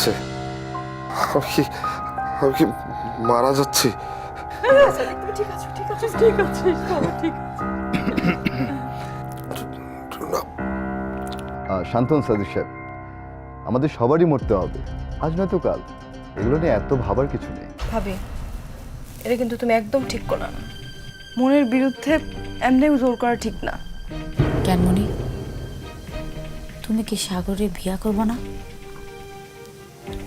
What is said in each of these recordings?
হয়েছে। আমি কি আমি কি মারা যাচ্ছি? ঠিক আছে ঠিক আছে ঠিক আছে ঠিক আছে শান্তন সাদিক সাহেব আমাদের সবারই মরতে হবে। আজ নয়তো কাল। এগুলো নিয়ে এত ভাবার কিছু নেই। ভাবি এটা কিন্তু তুমি একদম ঠিক করো না। মনের বিরুদ্ধে এমনি জোর করা ঠিক না। কেন মনি তুমি কি সাগরে বিয়া করব না?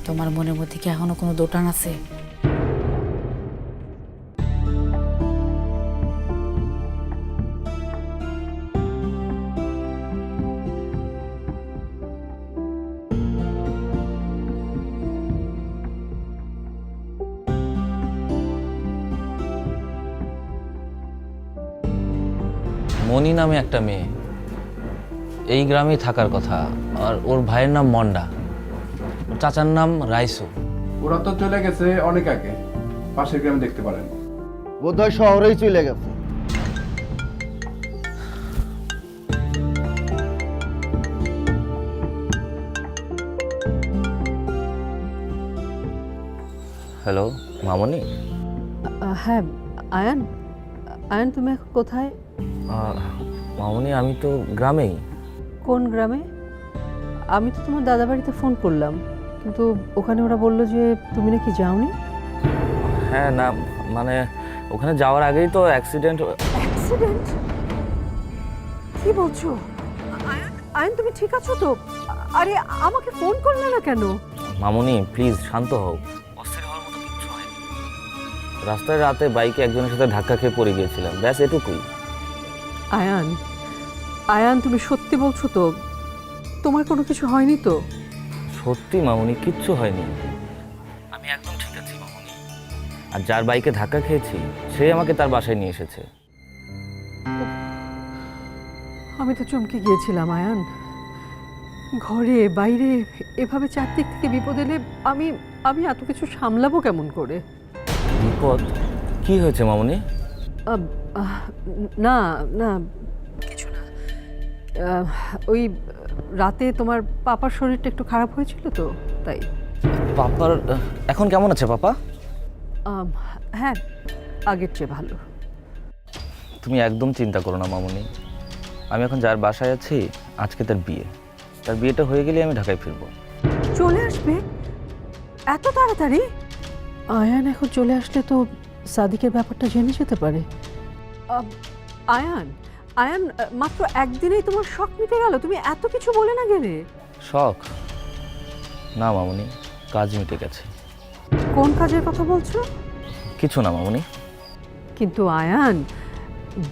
তোমার মনের মধ্যে কি এখনও কোনো দোটান আছে? মনি নামে একটা মেয়ে। এই গ্রামেই থাকার কথা। আর ওর ভাইয়ের নাম মন্ডা। চাচার নাম রাইসু। ওরা তো চলে গেছে অনেক আগে। পাশের গ্রামে দেখতে পারেন। বোধহয় শহরেই চলে গেছে। হ্যালো মামনি? হ্যাঁ আয়ান। আয়ান তুমি এখন কোথায়? মামনি আমি তো গ্রামেই। কোন গ্রামে? আমি তো তোমার দাদা বাড়িতে ফোন করলাম। কিন্তু ওখানে ওরা বলল যে তুমি নাকি যাওনি? হ্যাঁ না মানে ওখানে যাওয়ার আগেই তো অ্যাক্সিডেন্ট অ্যাক্সিডেন্ট কি বলছো? আয়ান আয়ান তুমি ঠিক আছো তো? আরে আমাকে ফোন করলে না কেন? মামুনি প্লিজ শান্ত হও। অস্থির হওয়ার মতো কিচ্ছু হয়নি। রাস্তায় রাতে বাইকে একজনের সাথে ধাক্কা খেয়ে পড়ে গিয়েছিলাম। ব্যাস এটুকুই। আয়ান আয়ান তুমি সত্যি বলছো তো? তোমার কোনো কিছু হয়নি তো? সত্যি মামনি কিচ্ছু হয়নি। আমি একদম ঠিক আছি মামনি। আর যার বাইকে ধাক্কা খেয়েছি সে আমাকে তার বাসায় নিয়ে এসেছে। আমি তো চমকে গিয়েছিলাম আয়ান। ঘরে বাইরে এভাবে চারদিক থেকে বিপদ এলে আমি আমি এত কিছু সামলাবো কেমন করে? বিপদ? কি হয়েছে মামনি? না না ওই রাতে তোমার পাপার শরীরটা একটু খারাপ হয়েছিল তো তাই। পাপার এখন কেমন আছে পাপা? আম, হ্যাঁ আগের চেয়ে ভালো। তুমি একদম চিন্তা করো না মামনি। আমি এখন যার বাসায় আছি আজকে তার বিয়ে। তার বিয়েটা হয়ে গেলে আমি ঢাকায় ফিরবো। চলে আসবে? এত তাড়াতাড়ি? আয়ান এখন চলে আসলে তো সাদিকের ব্যাপারটা জেনে যেতে পারে। আয়ান? আয়ান মাত্র একদিনেই তোমার শখ মিটে গেল? তুমি এত কিছু বলে না গেলে। শখ? না মামনি কাজ মিটে গেছে। কোন কাজের কথা বলছো? কিছু না মামনি। কিন্তু আয়ান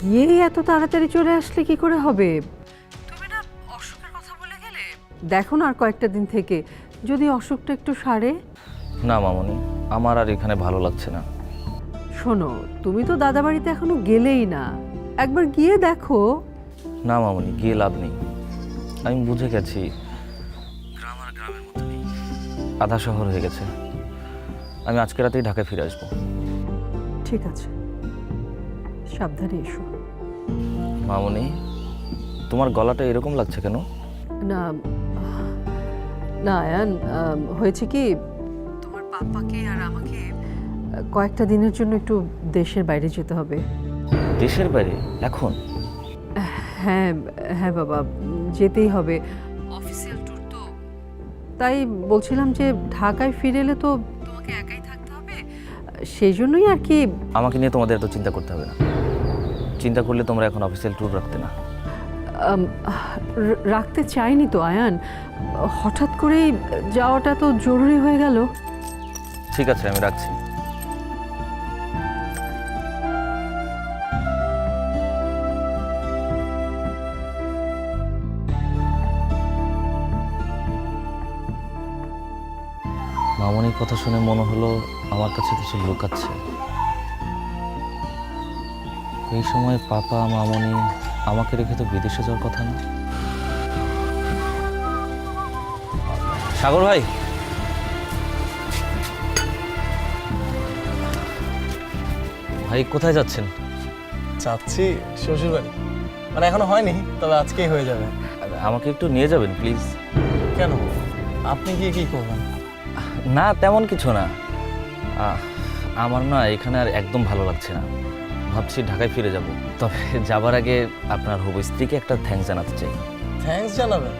গিয়েই এত তাড়াতাড়ি চলে আসলে কি করে হবে? তুমি না অসুখের কথা বলে গেলে? দেখো না আর কয়েকটা দিন থেকে যদি অসুখটা একটু সারে। না মামনি আমার আর এখানে ভালো লাগছে না। শোনো তুমি তো দাদা বাড়িতে এখনও গেলেই না। একবার গিয়ে দেখো। না মামনি গিয়ে লাভ নেই। আমি বুঝে গেছি গ্রাম আর গ্রামের মতো নেই। আধা শহর হয়ে গেছে। আমি আজকে রাতেই ঢাকায় ফিরে আসব। ঠিক আছে। সাবধানে এসো। মামনি তোমার গলাটা এরকম লাগছে কেন? না না আয়ান হয়েছে কি তোমার পাপাকে আর আমাকে কয়েকটা দিনের জন্য একটু দেশের বাইরে যেতে হবে। দেশের বাইরে এখন? হ্যাঁ হ্যাঁ বাবা যেতেই হবে। অফিসিয়াল ট্যুর তো। তাই বলছিলাম যে ঢাকায় ফিরে এলে তো তোমাকে একাই থাকতে হবে? সেই জন্যই আর কি আমাকে নিয়ে তোমাদের এত চিন্তা করতে হবে না। চিন্তা করলে তোমরা এখন অফিসিয়াল ট্যুর রাখতে না। রাখতে চাইনি তো আয়ান। হঠাৎ করেই যাওয়াটা তো জরুরি হয়ে গেল। ঠিক আছে আমি রাখছি। কথা শুনে মনে হলো আমার কাছে কিছু লুকাচ্ছে। এই সময় পাপা মামনি আমাকে রেখে তো বিদেশে যাওয়ার কথা না? সাগর ভাই! ভাই কোথায় যাচ্ছেন? যাচ্ছি শ্বশুর বাড়ি মানে এখনও হয়নি তবে আজকেই হয়ে যাবে। আমাকে একটু নিয়ে যাবেন প্লিজ। কেন? আপনি গিয়ে কি করবেন? না তেমন কিছু না। আহ, আমার না এখানে আর একদম ভালো লাগছে না। ভাবছি ঢাকায় ফিরে যাব। তবে যাবার আগে আপনার হবু স্ত্রীকে একটা থ্যাঙ্কস জানাতে চাই। থ্যাঙ্কস জানাবেন?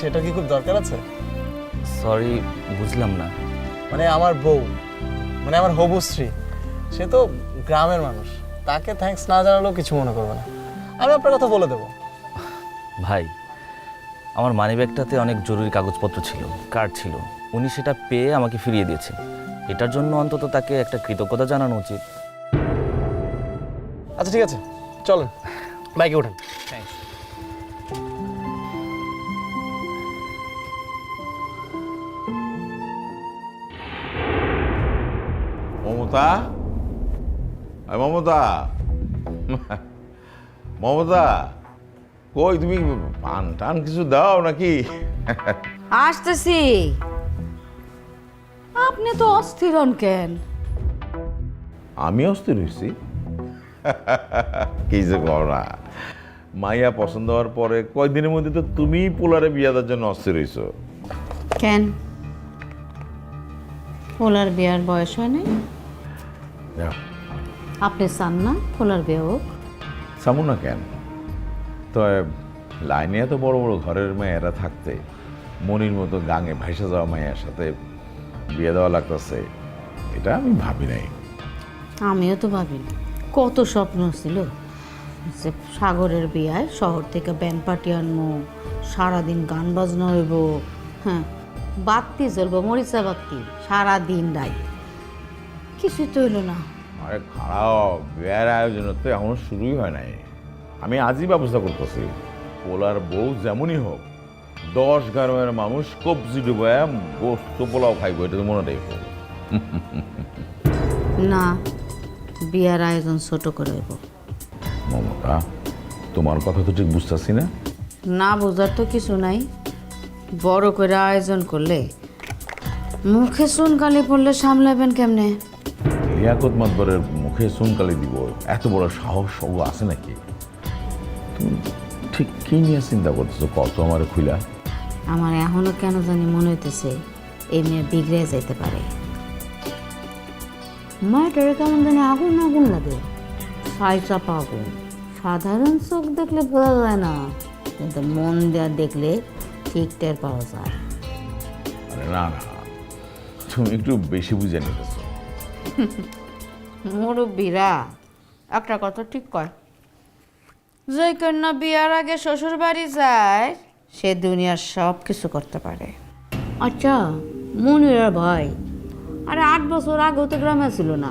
সেটা কি খুব দরকার আছে? সরি বুঝলাম না। মানে আমার বউ মানে আমার হবু স্ত্রী সে তো গ্রামের মানুষ। তাকে থ্যাঙ্কস না জানালেও কিছু মনে করবে না। আমি আপনার কথা বলে দেবো। ভাই আমার মানিব্যাগটাতে অনেক জরুরি কাগজপত্র ছিল কার্ড ছিল। উনি সেটা পেয়ে আমাকে ফিরিয়ে দিয়েছে। এটার জন্য অন্তত তাকে একটা কৃতজ্ঞতা জানানো উচিত। আচ্ছা ঠিক আছে। চলেন। বাইকে ওঠেন। মমতা? মমতা। মমতা কই তুমি? পান টান কিছু দাও নাকি? আসতেছি। আপনি তো অস্থির হন কেন? আমি অস্থির হয়েছি। কি যে করা মাইয়া পছন্দ হওয়ার পরে কয়দিনের মধ্যে তো তুমি পোলারে বিয়া দেওয়ার জন্য অস্থির হয়েছো। কেন? পোলার বিয়ার বয়স হয় নাই? আপনি চান না পোলার বিয়ে হোক? সামু না কেন? তো লাইনে এত বড় বড় ঘরের মেয়েরা থাকতে মনির মতো গাঙে ভাইসা যাওয়া মায়ের সাথে বিয়ে দেওয়া লাগতেছে এটা আমি ভাবি নাই। আমিও তো ভাবিনি কত স্বপ্ন ছিল যে সাগরের বিয়ায় শহর থেকে ব্যান্ড পার্টি আনব সারাদিন গান বাজনা হইব হ্যাঁ বাত্তি জ্বলবো মরিচা বাত্তি সারাদিন রাই কিছুই তো হইল না। আরে খারাপ বিয়ের আয়োজন তো এখনও শুরুই হয় নাই। আমি আজই ব্যবস্থা করতেছি। পোলার বউ যেমনই হোক দশ গ্রামের মানুষ কবজি ডুবায় গোস্ত পোলাও খাইব এটা তো মনে রেখো না বিয়ার আয়োজন ছোট করে হইব। মমতা তোমার কথা তো ঠিক বুঝতেছি না। না বোঝার তো কিছু নাই। বড় করে আয়োজন করলে মুখে চুনকালি পড়লে সামলাবেন কেমনে? লিয়াকত মাতবরের মুখে সুনকালি দিব এত বড় সাহস সব আছে নাকি? তুমি ঠিক কি নিয়ে চিন্তা করতেছো? কত আমার খুলা আমার এখনও কেন জানি মনে হইতেছে এই মেয়ে বিগড়ে যাইতে পারে। মায়ের কেমন জানি আগুন আগুন লাগে। ছাই চাপা আগুন। সাধারণ চোখ দেখলে বোঝা যায় না কিন্তু মন দেওয়া দেখলে ঠিক টের পাওয়া যায়। আরে না না তুমি একটু বেশি বুঝে নিতেছো। মুরব্বীরা একটা কথা ঠিক কয়। যে কন্যা বিয়ার আগে শ্বশুর বাড়ি যায় সে দুনিয়ার সব কিছু করতে পারে। আচ্ছা মনিরা ভাই আরে আট বছর আগেও তো গ্রামে ছিল না।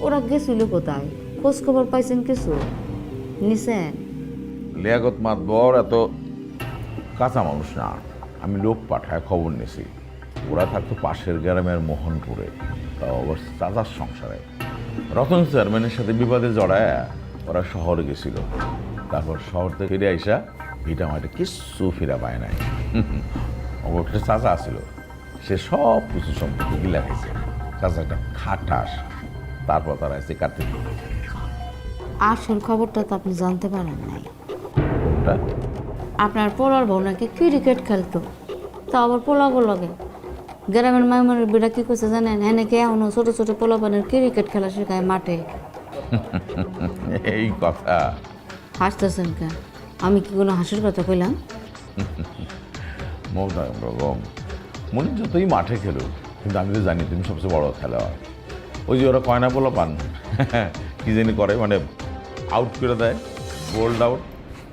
ওরা গেছিল কোথায়? খোঁজ খবর পাইছেন কিছু? নিছেন? লিয়াকত মাতবর এত কাঁচা মানুষ না। আমি লোক পাঠায় খবর নিছি। ওরা থাকতো পাশের গ্রামের মোহনপুরে। তাও আবার চাচার সংসারে। রতন চেয়ারম্যানের সাথে বিবাদে জড়ায় ওরা শহরে গেছিল। তারপর শহর থেকে ফিরে আইসা ভিটা মাঠে কিচ্ছু ফিরা পায় নাই। একটা চাচা ছিল সে সব কিছু সম্পত্তি গিলা খাইছে। চাচা একটা খাটাস তারপর তারা এসে কার্তিক। আসল খবরটা তো আপনি জানতে পারেন নাই। কোনটা? আপনার পোলার বউ নাকি ক্রিকেট খেলতো। তা আবার পোলাবো লাগে। গ্রামের মাইমনের বিড়া কি করছে জানেন? হ্যাঁ নাকি এখনও ছোট ছোট পোলাপানের ক্রিকেট খেলা শেখায় মাঠে? এই কথা। হাসতেছেন কেন? আমি কি কোনো হাসির কথা কইলাম? মমতা বেগম মনে যতই মাঠে খেলো কিন্তু আমি তো জানি তুমি সবচেয়ে বড় খেলোয়াড়। ওই যে ওরা কয়না বলো পান? কি জানি করে মানে আউট করে দেয় গোল্ড আউট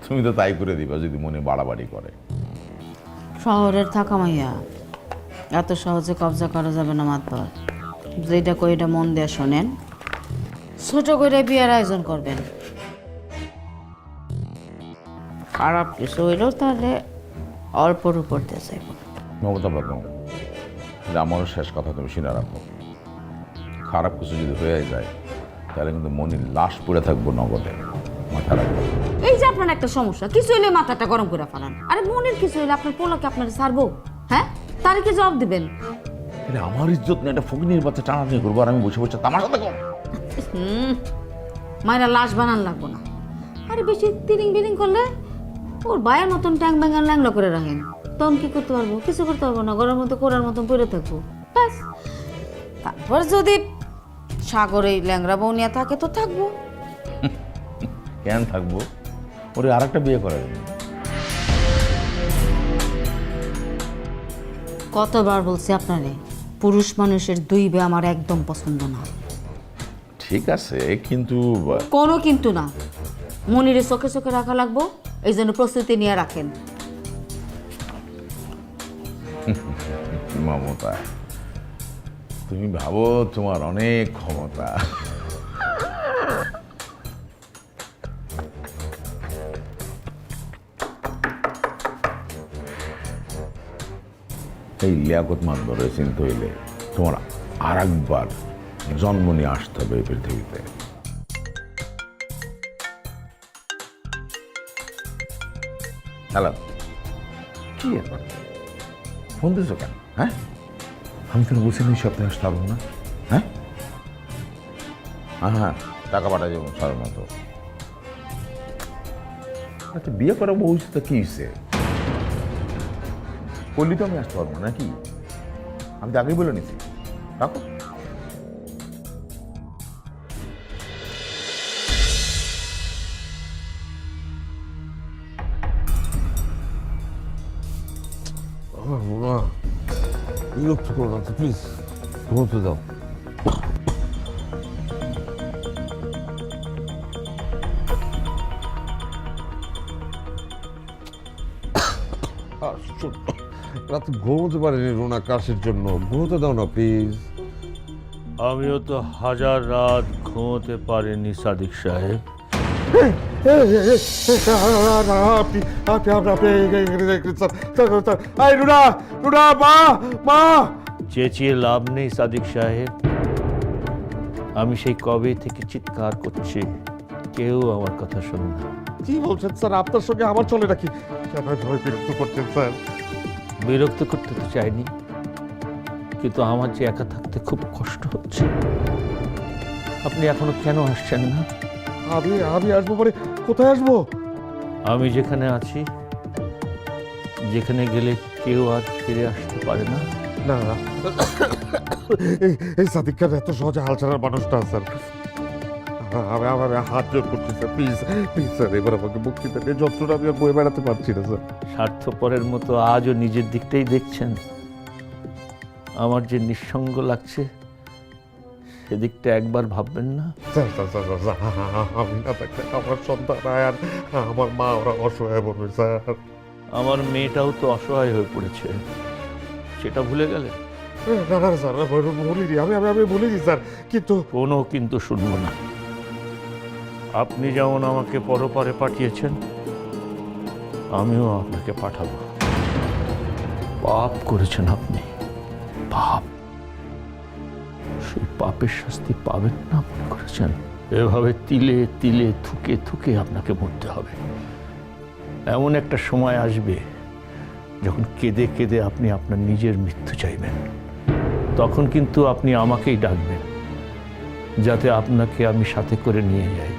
তুমি তো তাই করে দিবা যদি মনে বাড়াবাড়ি করে। শহরের থাকা মাইয়া এত সহজে কবজা করা যাবে না মাতবার যেটা কই এটা মন দিয়ে শোনেন ছোট করে বিয়ের আয়োজন করবেন। খারাপ কিছু হইলেও তাহলে অল্পর উপর দিয়ে যাইব। মমতা আমারও শেষ কথা তুমি শুনে রাখো। খারাপ কিছু যদি হয়ে যায় তাহলে কিন্তু মনির লাশ পড়ে থাকব নগদে। মাথা রাখবেন এই যে আপনার একটা সমস্যা কিছু হইলে মাথাটা গরম করে ফেলান। আরে মনের কিছু হইলে আপনার পোলাকে আপনার ছাড়বো হ্যাঁ? তারে কি জবাব দিবেন? তাহলে আমার ইজ্জত না এটা ফকিনির বাচ্চা টানাটানি করব আর আমি বসে বসে তামাশা দেখো হুম মায়েরা লাশ বানান লাগবো না। আরে বেশি তিরিং বিরিং করলে ওর বায়ের মতন ট্যাং ব্যাঙ্গান ল্যাংলা করে রাখেন। তখন কি করতে পারব? কিছু করতে পারব না ঘরের মধ্যে কোরার মতন পড়ে থাকব। ব্যাস। তারপর যদি সাগরে ল্যাংরা বৌনিয়া থাকে তো থাকব। কেন থাকব? ওরে আর একটা বিয়ে করা যাবে কতবার বলছি আপনারে পুরুষ মানুষের দুই বে আমার একদম পছন্দ না। ঠিক আছে কিন্তু কোনো কিন্তু না। মনিরে চোখে চোখে রাখা লাগবো, এই জন্য প্রস্তুতি নিয়ে রাখেন। মমতা, তুমি ভাবো তোমার অনেক ক্ষমতা। এই লিয়াকত মানবরে চিন্তা হইলে তোমার আর একবার জন্ম নিয়ে আসতে হবে এই পৃথিবীতে। হ্যালো। কি এখন ফোন দিছো কেন? হ্যাঁ? আমি তো বসে নিই সপ্তাহে আসতে পারব না হ্যাঁ? হ্যাঁ হ্যাঁ টাকা পাঠা যাব সার মতো আচ্ছা বিয়ে করা বউ তো কি হয়েছে বললি তো আমি আসতে পারব না নাকি? আমি তো আগেই বলে নিছি। রাখো। বিরক্ত করো না তো প্লিজ ঘুমোতে দাও। রাতে ঘুমোতে পারিনি রোনা কাশের জন্য। ঘুমোতে দাও না প্লিজ আমিও তো হাজার রাত ঘুমোতে পারিনি সাদিক সাহেব। আপনি আপনি আপনি এই রুনা রুনা মা মা। চেঁচিয়ে লাভ নেই সাদিক সাহেব। আমি সেই কবে থেকে চিৎকার করছি কেউ আমার কথা শোনে না। কি বলছেন স্যার? আপনার সঙ্গে আমার চলে নাকি? কেন ভয় বিরক্ত করছেন স্যার। বিরক্ত করতে তো চাইনি কিন্তু আমার যে একা থাকতে খুব কষ্ট হচ্ছে। আপনি এখনও কেন আসছেন না? আমি আমি আসব পরে। কোথায় আসব? আমি যেখানে আছি যেখানে গেলে কেউ আর ফিরে আসতে পারে না। না না। এই এই সাদিক খান এত সহজে হাল ছাড়ার মানুষ না স্যার। আমি আমার হাত জোর করছি স্যার। প্লিজ প্লিজ স্যার এবার আমাকে মুক্তি দেন। এই যন্ত্রটা আমি আর বয়ে বেড়াতে পারছি না স্যার। স্বার্থপরের মতো আজও নিজের দিকটাই দেখছেন। আমার যে নিঃসঙ্গ লাগছে সেদিকটা একবার ভাববেন না। আমি না থাকলে আমার সন্তান আয়ান আমার মা ওরা অসহায় পড়বে স্যার। আমার মেয়েটাও তো অসহায় হয়ে পড়েছে। সেটা ভুলে গেলে? না না স্যার বলিনি আমি আমি আমি বলিনি স্যার। কিন্তু কোনো কিন্তু শুনব না। আপনি যেমন আমাকে পরপারে পাঠিয়েছেন আমিও আপনাকে পাঠাবো। পাপ করেছেন আপনি। পাপ। পাপের শাস্তি পাবেন না মনে করেছেন? এভাবে তিলে তিলে থুকে থুকে আপনাকে মরতে হবে। এমন একটা সময় আসবে যখন কেঁদে কেঁদে আপনি আপনার নিজের মৃত্যু চাইবেন। তখন কিন্তু আপনি আমাকেই ডাকবেন, যাতে আপনাকে আমি সাথে করে নিয়ে যাই।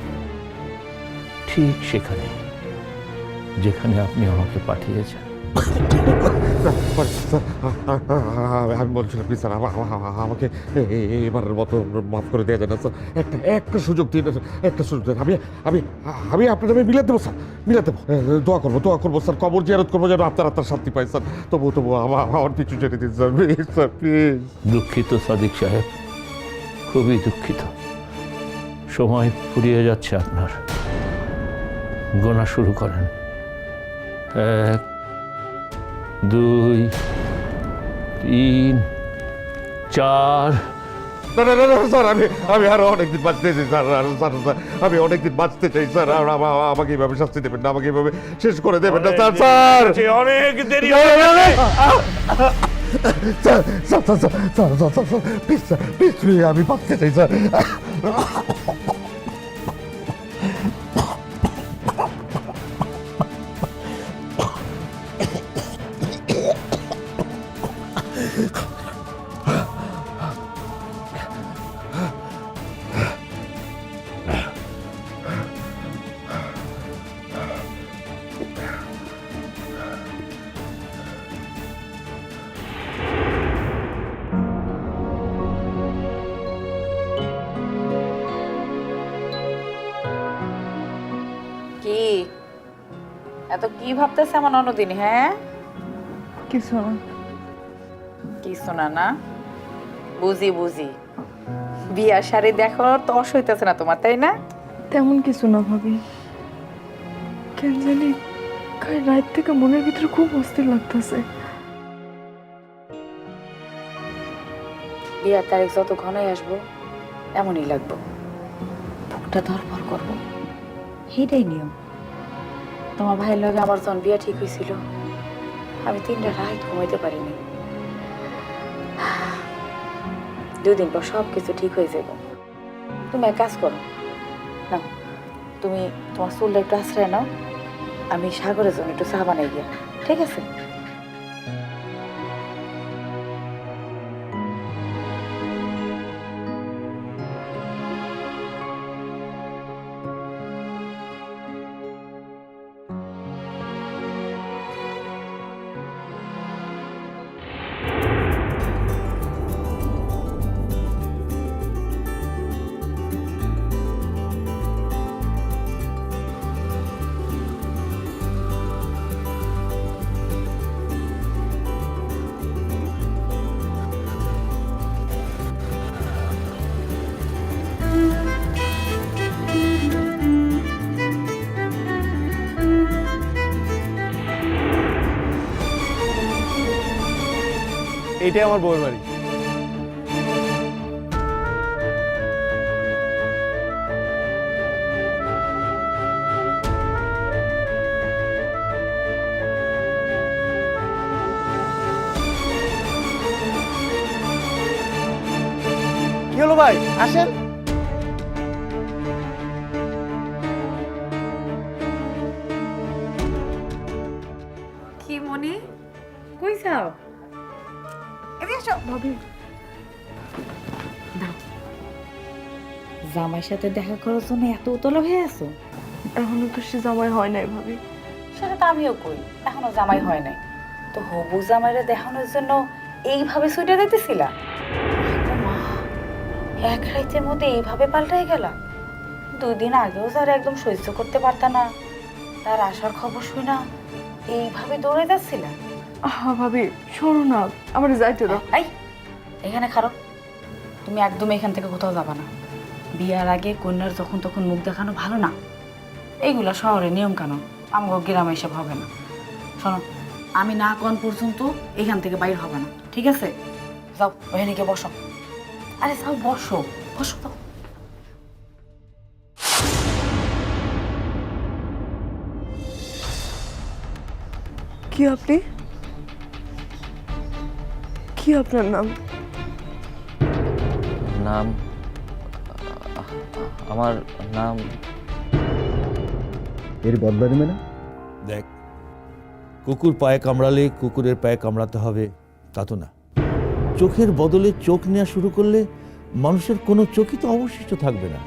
ঠিক সেখানে, যেখানে আপনি আমাকে পাঠিয়েছেন। আমি বলছিলাম কি স্যার, আমা- আমা- আমা- আমাকে এবারের মতো মাফ করে দেওয়া যায় না, স্যার। একটা একটা সুযোগ দিন একটা সুযোগ দিন। আমি আমি আমি আপনার আমি মিলে দেবো, স্যার। মিলে দেবো। দোয়া করব দোয়া করব, স্যার। কবর জিয়ারত করব যেন আপনার আপনার শান্তি পাই স্যার। তবু তবু আমার পিছু ছেড়ে দিন, স্যার। Please sir, please. দুঃখিত, সাদিক সাহেব। খুবই দুঃখিত। সময় ফুরিয়ে যাচ্ছে আপনার। গোনা শুরু করেন। এক দুই তিন চার না না না স্যার আমি আমি আরও অনেকদিন বাঁচতে চাই স্যার আর স্যার স্যার আমি অনেকদিন বাঁচতে চাই স্যার আর আমাকে এইভাবে শাস্তি দেবেন না আমাকে এইভাবে শেষ করে দেবেন না স্যার স্যার অনেক দেরি হয়ে sir sir sir sir sir sir sir আমি বাঁচতে চাই স্যার কি ভাবতেছে আমার অন্যদিন হ্যাঁ? কিছু না। কি শোনা না? বুঝি বুঝি। বিয়া শাড়ি দেখো তস হইতেছে না তোমার তাই না? তেমন কিছু না ভাবি। কেন জানি কাল রাত থেকে মনের ভিতরে খুব অস্থির লাগতেছে। বিয়ার তারিখ যত ঘনাই আসব এমনই লাগবো। বুকটা ধরপর করব। সেটাই নিয়ম। তোমার ভাইয়ের লগে আমার যখন বিয়া ঠিক হয়েছিল, আমি তিনটা রাত ঘুমাইতে পারিনি। দুদিন পর সব কিছু ঠিক হয়ে যাব। তুমি এক কাজ করো। না তুমি তোমার চুলটা একটু আশ্রয় নাও। আমি সাগরের জন্য একটু চা বানাই গিয়া ঠিক আছে? এইটাই আমার বউয়ের বাড়ি। কি মনি? কই যাও? ভাবি। জামাইয়ের সাথে দেখা করার জন্য এত উতলা হয়ে আছো? এখনও তো সে জামাই হয় নাই ভাবি। সেটা তো আমিও কই এখনও জামাই হয় নাই। তো হবু জামাইরা দেখানোর জন্য এইভাবে ছুটে দিতেছিলা এক রাইতের মধ্যে এইভাবে পাল্টাই গেলা। দুই দিন আগেও স্যার একদম সহ্য করতে পারতা না। তার আসার খবর শুই না এইভাবে দৌড়ে যাচ্ছিলা? আহা ভাবি সরো না আমার যাইতে দাও। এই এখানে খারো তুমি একদম এখান থেকে কোথাও যাবা না। বিয়ার আগে কন্যার যখন তখন মুখ দেখানো ভালো না। এইগুলো শহরে নিয়ম কানুন। আমগো গ্রামে এসব হবে না। শোনো আমি না কোন পর্যন্ত এখান থেকে বাইর হবে না ঠিক আছে? যাও ওখানে গিয়ে বসো। আরে যাও বসো বসো তো। কি আপনি? কি আপনার নাম? নাম আমার নাম। এর বদলা নেবে না? দেখ কুকুর পায়ে কামড়ালে কুকুরের পায়ে কামড়াতে হবে তা তো না। চোখের বদলে চোখ নেওয়া শুরু করলে মানুষের কোনো চোখই তো অবশিষ্ট থাকবে না।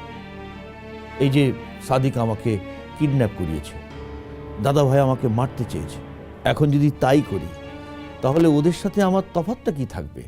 এই যে সাদিক আমাকে কিডন্যাপ করিয়েছে দাদা ভাই আমাকে মারতে চেয়েছে এখন যদি তাই করি তাহলে ওদের সাথে আমার তফাতটা কি থাকবে?